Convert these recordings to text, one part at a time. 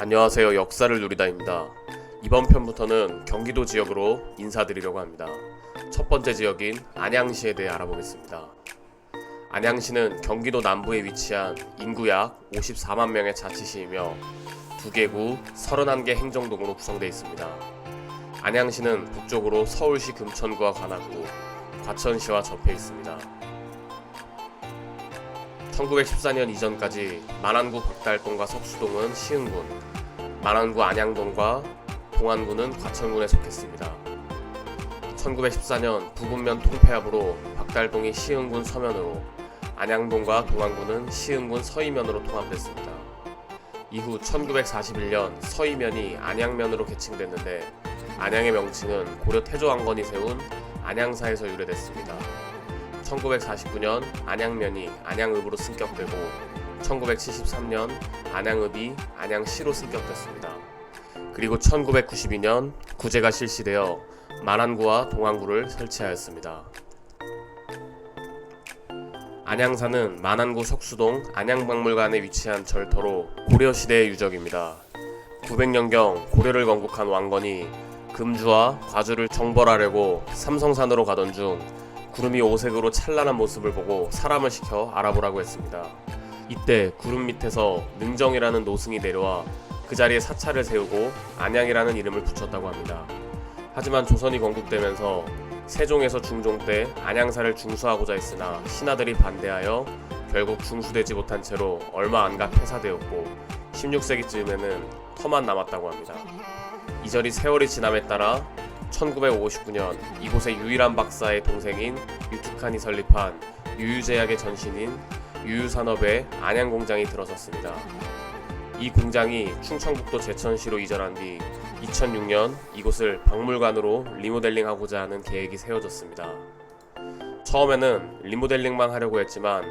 안녕하세요. 역사를 누리다입니다. 이번 편부터는 경기도 지역으로 인사드리려고 합니다. 첫 번째 지역인 안양시에 대해 알아보겠습니다. 안양시는 경기도 남부에 위치한 인구 약 54만 명의 자치시이며 두 개 구 31개 행정동으로 구성되어 있습니다. 안양시는 북쪽으로 서울시 금천구와 관악구, 과천시와 접해 있습니다. 1914년 이전까지 만안구 박달동과 석수동은 시흥군, 만안구 안양동과 동안구는 과천군에 속했습니다. 1914년 부군면 통폐합으로 박달동이 시흥군 서면으로, 안양동과 동안구는 시흥군 서이면으로 통합됐습니다. 이후 1941년 서이면이 안양면으로 개칭됐는데 안양의 명칭은 고려 태조왕건이 세운 안양사에서 유래됐습니다. 1949년 안양면이 안양읍으로 승격되고 1973년 안양읍이 안양시로 승격됐습니다. 그리고 1992년 구제가 실시되어 만안구와 동안구를 설치하였습니다. 안양사는 만안구 석수동 안양박물관에 위치한 절터로 고려시대의 유적입니다. 900년경 고려를 건국한 왕건이 금주와 과주를 정벌하려고 삼성산으로 가던 중 구름이 오색으로 찬란한 모습을 보고 사람을 시켜 알아보라고 했습니다. 이때 구름 밑에서 능정이라는 노승이 내려와 그 자리에 사찰을 세우고 안양이라는 이름을 붙였다고 합니다. 하지만 조선이 건국되면서 세종에서 중종 때 안양사를 중수하고자 했으나 신하들이 반대하여 결국 중수되지 못한 채로 얼마 안가 폐사되었고 16세기쯤에는 터만 남았다고 합니다. 이 절이 세월이 지남에 따라 1959년 이곳의 유일한 박사의 동생인 유특한이 설립한 유유제약의 전신인 유유산업의 안양공장이 들어섰습니다. 이 공장이 충청북도 제천시로 이전한 뒤 2006년 이곳을 박물관으로 리모델링하고자 하는 계획이 세워졌습니다. 처음에는 리모델링만 하려고 했지만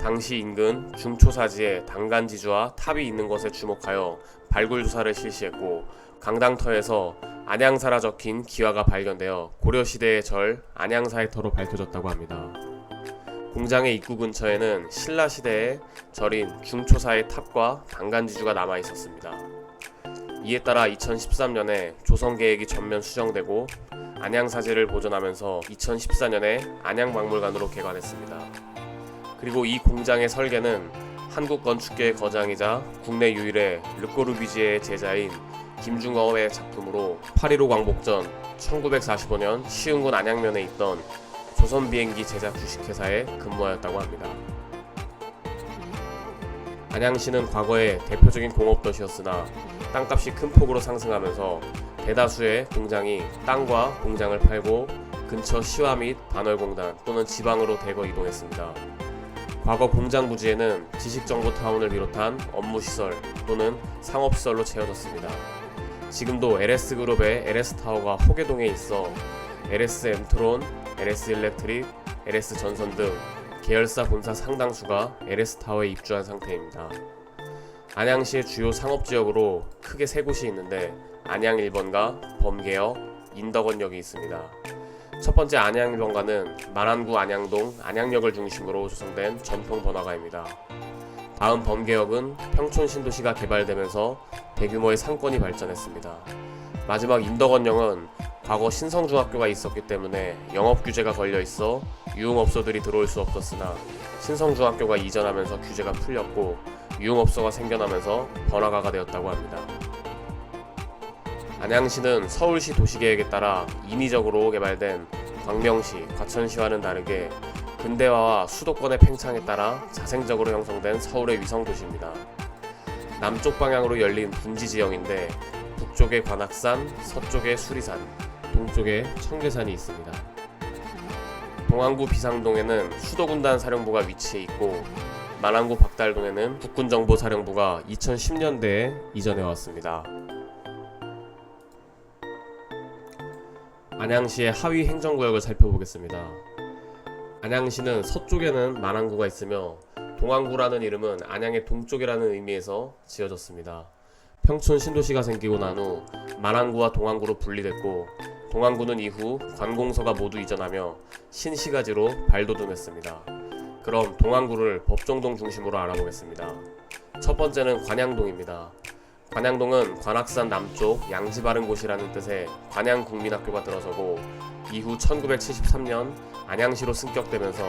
당시 인근 중초사지에 당간지주와 탑이 있는 것에 주목하여 발굴 조사를 실시했고 강당터에서 안양사라 적힌 기와가 발견되어 고려시대의 절 안양사의 터로 밝혀졌다고 합니다. 공장의 입구 근처에는 신라시대의 절인 중초사의 탑과 당간지주가 남아 있었습니다. 이에 따라 2013년에 조성계획이 전면 수정되고 안양사제를 보존하면서 2014년에 안양박물관으로 개관했습니다. 그리고 이 공장의 설계는 한국 건축계의 거장이자 국내 유일의 르꼬르비지의 제자인 김중업의 작품으로 8.15 광복전 1945년 시흥군 안양면에 있던 조선 비행기 제작 주식회사에 근무하였다고 합니다. 안양시는 과거에 대표적인 공업도시였으나 땅값이 큰 폭으로 상승하면서 대다수의 공장이 땅과 공장을 팔고 근처 시와 및 반월공단 또는 지방으로 대거 이동했습니다. 과거 공장 부지에는 지식정보타운을 비롯한 업무시설 또는 상업시설로 채워졌습니다. 지금도 LS그룹의 LS타워가 호계동에 있어 LS 엠트론, LS 일렉트릭, LS 전선 등 계열사 본사 상당수가 LS타워에 입주한 상태입니다. 안양시의 주요 상업지역으로 크게 세 곳이 있는데 안양 1번가, 범계역, 인덕원역이 있습니다. 첫 번째 안양 1번가는 만안구 안양동 안양역을 중심으로 조성된 전통 번화가입니다. 다음 범계역은 평촌 신도시가 개발되면서 대규모의 상권이 발전했습니다. 마지막 인덕원역은 과거 신성중학교가 있었기 때문에 영업 규제가 걸려 있어 유흥업소들이 들어올 수 없었으나 신성중학교가 이전하면서 규제가 풀렸고 유흥업소가 생겨나면서 번화가가 되었다고 합니다. 안양시는 서울시 도시계획에 따라 인위적으로 개발된 광명시, 과천시와는 다르게 근대화와 수도권의 팽창에 따라 자생적으로 형성된 서울의 위성 도시입니다. 남쪽 방향으로 열린 분지 지형인데 북쪽에 관악산, 서쪽에 수리산, 동쪽에 청계산이 있습니다. 동안구 비상동에는 수도군단 사령부가 위치해 있고 만안구 박달동에는 국군정보사령부가 2010년대에 이전해 왔습니다. 안양시의 하위 행정구역을 살펴보겠습니다. 안양시는 서쪽에는 만안구가 있으며 동안구라는 이름은 안양의 동쪽이라는 의미에서 지어졌습니다. 평촌 신도시가 생기고 난 후 만안구와 동안구로 분리됐고 동안구는 이후 관공서가 모두 이전하며 신시가지로 발돋움했습니다. 그럼 동안구를 법정동 중심으로 알아보겠습니다. 첫 번째는 관양동입니다. 관양동은 관악산 남쪽 양지 바른 곳이라는 뜻의 관양국민학교가 들어서고 이후 1973년 안양시로 승격되면서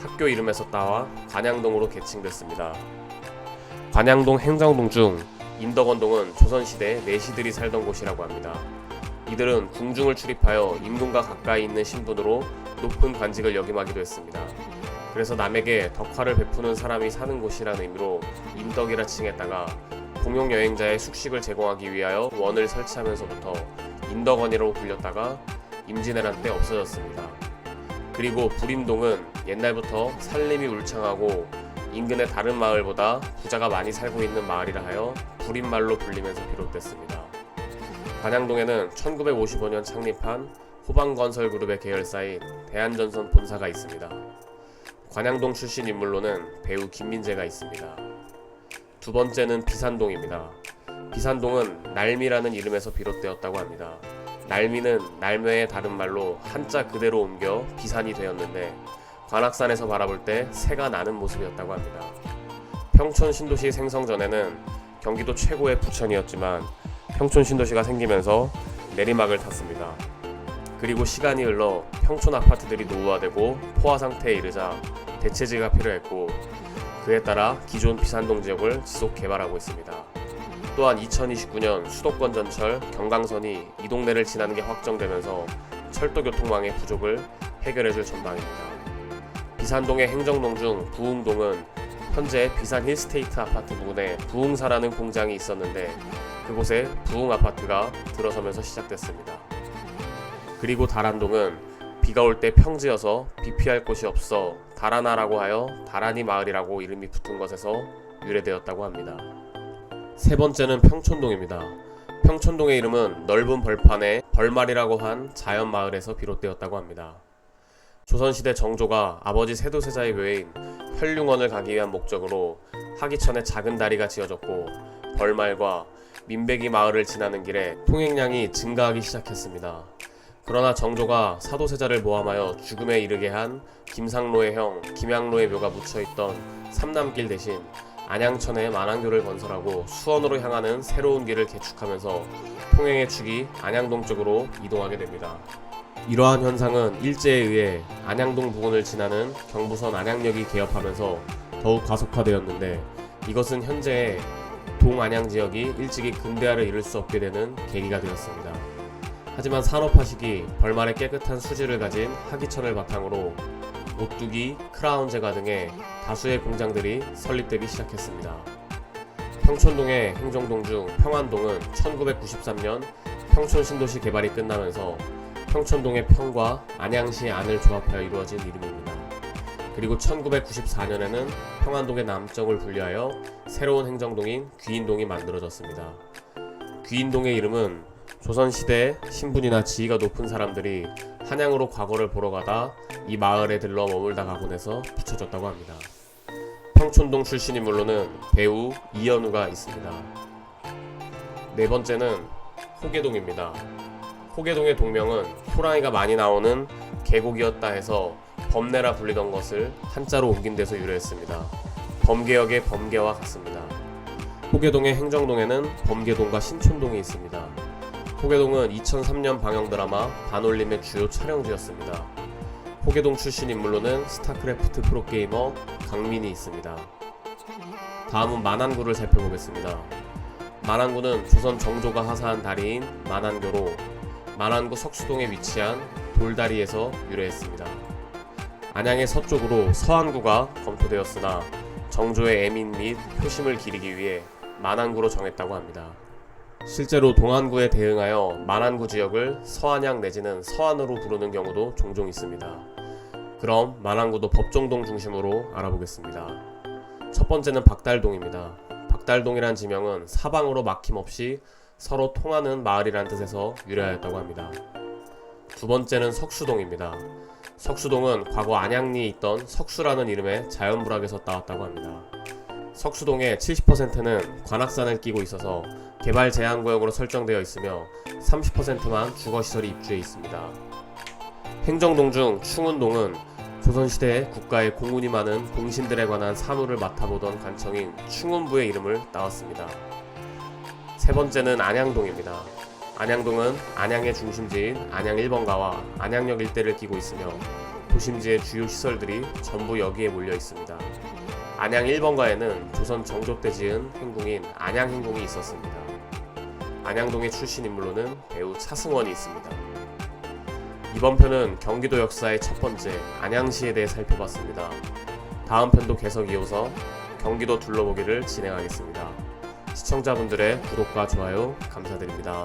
학교 이름에서 따와 관양동으로 개칭됐습니다. 관양동 행정동 중 인덕원동은 조선시대 내시들이 살던 곳이라고 합니다. 이들은 궁중을 출입하여 임금과 가까이 있는 신분으로 높은 관직을 역임하기도 했습니다. 그래서 남에게 덕화를 베푸는 사람이 사는 곳이라는 의미로 인덕이라 칭했다가 공용 여행자의 숙식을 제공하기 위하여 원을 설치하면서부터 인덕원이라고 불렸다가 임진왜란 때 없어졌습니다. 그리고 불임동은 옛날부터 살림이 울창하고 인근의 다른 마을보다 부자가 많이 살고 있는 마을이라 하여 불임말로 불리면서 비롯됐습니다. 관양동에는 1955년 창립한 호방건설그룹의 계열사인 대한전선 본사가 있습니다. 관양동 출신 인물로는 배우 김민재가 있습니다. 두 번째는 비산동입니다. 비산동은 날미라는 이름에서 비롯되었다고 합니다. 날미는 날매의 다른 말로 한자 그대로 옮겨 비산이 되었는데 관악산에서 바라볼 때 새가 나는 모습이었다고 합니다. 평촌 신도시 생성 전에는 경기도 최고의 부천이었지만 평촌 신도시가 생기면서 내리막을 탔습니다. 그리고 시간이 흘러 평촌 아파트들이 노후화되고 포화 상태에 이르자 대체지가 필요했고 그에 따라 기존 비산동 지역을 지속 개발하고 있습니다. 또한 2029년 수도권 전철 경강선이 이 동네를 지나는 게 확정되면서 철도 교통망의 부족을 해결해 줄 전망입니다. 비산동의 행정동 중 부흥동은 현재 비산 힐스테이트 아파트 부근에 부흥사라는 공장이 있었는데 그곳에 부흥 아파트가 들어서면서 시작됐습니다. 그리고 다란동은 비가 올 때 평지여서 비 피할 곳이 없어 다라나라고 하여 다라니 마을이라고 이름이 붙은 것에서 유래되었다고 합니다. 세 번째는 평촌동입니다. 평촌동의 이름은 넓은 벌판에 벌말이라고 한 자연 마을에서 비롯되었다고 합니다. 조선시대 정조가 아버지 세도세자의 묘인 현룡원을 가기 위한 목적으로 하기천에 작은 다리가 지어졌고 벌말과 민백이 마을을 지나는 길에 통행량이 증가하기 시작했습니다. 그러나 정조가 사도세자를 모함하여 죽음에 이르게 한 김상로의 형 김양로의 묘가 묻혀있던 삼남길 대신 안양천에 만안교를 건설하고 수원으로 향하는 새로운 길을 개축하면서 통행의 축이 안양동 쪽으로 이동하게 됩니다. 이러한 현상은 일제에 의해 안양동 부근을 지나는 경부선 안양역이 개업하면서 더욱 가속화되었는데 이것은 현재의 동안양 지역이 일찍이 근대화를 이룰 수 없게 되는 계기가 되었습니다. 하지만 산업화 시기 벌말의 깨끗한 수질을 가진 하기천을 바탕으로 오뚜기, 크라운 제과 등의 다수의 공장들이 설립되기 시작했습니다. 평촌동의 행정동 중 평안동은 1993년 평촌 신도시 개발이 끝나면서 평촌동의 평과 안양시의 안을 조합하여 이루어진 이름입니다. 그리고 1994년에는 평안동의 남쪽을 분리하여 새로운 행정동인 귀인동이 만들어졌습니다. 귀인동의 이름은 조선시대 신분이나 지위가 높은 사람들이 한양으로 과거를 보러 가다 이 마을에 들러 머물다 가곤 해서 붙여졌다고 합니다. 평촌동 출신 인물로는 배우 이현우가 있습니다. 네 번째는 호계동입니다. 호계동의 동명은 호랑이가 많이 나오는 계곡이었다 해서 범내라 불리던 것을 한자로 옮긴 데서 유래했습니다. 범계역의 범계와 같습니다. 호계동의 행정동에는 범계동과 신촌동이 있습니다. 호계동은 2003년 방영 드라마 반올림의 주요 촬영지였습니다. 호계동 출신 인물로는 스타크래프트 프로게이머 강민이 있습니다. 다음은 만안구를 살펴보겠습니다. 만안구는 조선 정조가 하사한 다리인 만안교로 만안구 석수동에 위치한 돌다리에서 유래했습니다. 안양의 서쪽으로 서안구가 검토되었으나 정조의 애민 및 효심을 기리기 위해 만안구로 정했다고 합니다. 실제로 동안구에 대응하여 만안구 지역을 서안양 내지는 서안으로 부르는 경우도 종종 있습니다. 그럼 만안구도 법정동 중심으로 알아보겠습니다. 첫 번째는 박달동입니다. 박달동이란 지명은 사방으로 막힘없이 서로 통하는 마을이란 뜻에서 유래하였다고 합니다. 두 번째는 석수동입니다. 석수동은 과거 안양리에 있던 석수라는 이름의 자연불악에서 따왔다고 합니다. 석수동의 70%는 관악산을 끼고 있어서 개발 제한 구역으로 설정되어 있으며 30%만 주거시설이 입주해 있습니다. 행정동 중 충운동은 조선시대 국가의 공운이 많은 공신들에 관한 사무를 맡아보던 관청인 충운부의 이름을 따왔습니다. 세 번째는 안양동입니다. 안양동은 안양의 중심지인 안양 1번가와 안양역 일대를 끼고 있으며 도심지의 주요 시설들이 전부 여기에 몰려 있습니다. 안양 1번가에는 조선 정조 때 지은 행궁인 안양행궁이 있었습니다. 안양동의 출신 인물로는 배우 차승원이 있습니다. 이번 편은 경기도 역사의 첫 번째 안양시에 대해 살펴봤습니다. 다음 편도 계속 이어서 경기도 둘러보기를 진행하겠습니다. 시청자분들의 구독과 좋아요 감사드립니다.